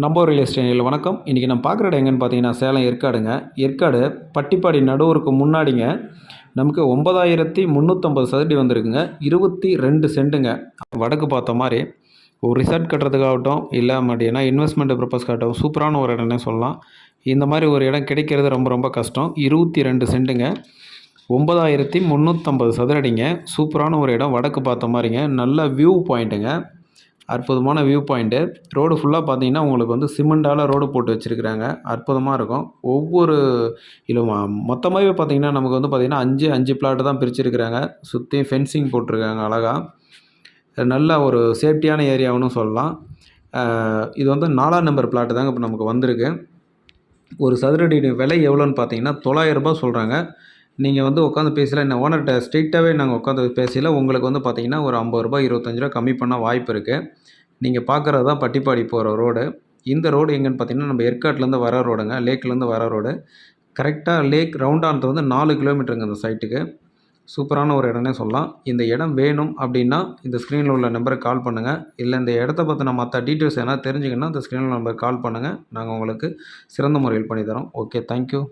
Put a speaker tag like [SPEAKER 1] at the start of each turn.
[SPEAKER 1] நம்ம ரியல் எஸ்டேட்டில் வணக்கம். இன்றைக்கி நம்ம பார்க்குற இடம் எங்கன்னு பார்த்தீங்கன்னா சேலம் ஏற்காடுங்க. ஏற்காடு பட்டிப்பாடி நடுவருக்கு முன்னாடிங்க நமக்கு ஒன்பதாயிரத்தி முந்நூற்றம்பது சதுரடி வந்திருக்குங்க. இருபத்தி ரெண்டு சென்ட்டுங்க. வடக்கு பார்த்த மாதிரி ஒரு ரிசார்ட் கட்டுறதுக்காகட்டும் இல்லை மாட்டீங்கன்னா இன்வெஸ்ட்மெண்ட் பர்பஸ்க்காகட்டும் சூப்பரான ஒரு இடம்னே சொல்லலாம். இந்த மாதிரி ஒரு இடம் கிடைக்கிறது ரொம்ப ரொம்ப கஷ்டம். இருபத்தி ரெண்டு சென்ட்டுங்க. ஒன்பதாயிரத்தி முந்நூற்றம்பது சதுரடிங்க. சூப்பரான ஒரு இடம் வடக்கு பார்த்த மாதிரிங்க. நல்ல வியூ பாயிண்ட்டுங்க அற்புதமான வியூ பாயிண்ட்டு ரோடு ஃபுல்லாக பார்த்தீங்கன்னா உங்களுக்கு வந்து சிமெண்டால் ரோடு போட்டு வச்சுருக்குறாங்க. அற்புதமாக இருக்கும். ஒவ்வொரு இல்லை மொத்தமாகவே பார்த்தீங்கன்னா நமக்கு வந்து பார்த்திங்கன்னா அஞ்சு அஞ்சு பிளாட்டு தான் பிரிச்சிருக்கிறாங்க. சுற்றி ஃபென்சிங் போட்டிருக்காங்க அழகாக நல்ல ஒரு சேஃப்டியான ஏரியாவுன்னு சொல்லலாம். இது வந்து நாலாம் நம்பர் பிளாட்டு தாங்க இப்போ நமக்கு வந்திருக்கு. ஒரு சதுரடி விலை எவ்வளோன்னு பார்த்தீங்கன்னா தொள்ளாயிரம் ரூபாய் சொல்கிறாங்க நீங்கள் வந்து உட்காந்து பேசல என்ன ஓனர்கிட்ட ஸ்ட்ரிக்டாகவே நாங்கள் உட்காந்து பேசல உங்களுக்கு வந்து பார்த்தீங்கன்னா ஒரு ஐம்பது ரூபாய் இருபத்தஞ்சு ரூபா கம்மி பண்ண வாய்ப்பு இருக்குது நீங்கள் பார்க்குறது தான் பட்டிப்பாடி போகிற ரோடு இந்த ரோடு எங்கன்னு பார்த்தீங்கன்னா நம்ம ஏற்காட்லேருந்து வர ரோடுங்க லேக்லேருந்து வர ரோடு கரெக்டாக லேக் ரவுண்டானது வந்து நாலு கிலோமீட்டருங்க இந்த சைட்டுக்கு சூப்பரான ஒரு இடம்னே சொல்லலாம். இந்த இடம் வேணும் அப்படின்னா இந்த ஸ்க்ரீனில் உள்ள நம்பருக்கு கால் பண்ணுங்கள் இல்லை இந்த இடத்த பற்றின மற்ற டீட்டெயில்ஸ் எதனா தெரிஞ்சுக்கணுன்னா இந்த ஸ்க்ரீனில் நம்பருக்கு கால் பண்ணுங்கள் நாங்கள் உங்களுக்கு சிறந்த முறையில் பண்ணித்தரோம் ஓகே தேங்க்யூ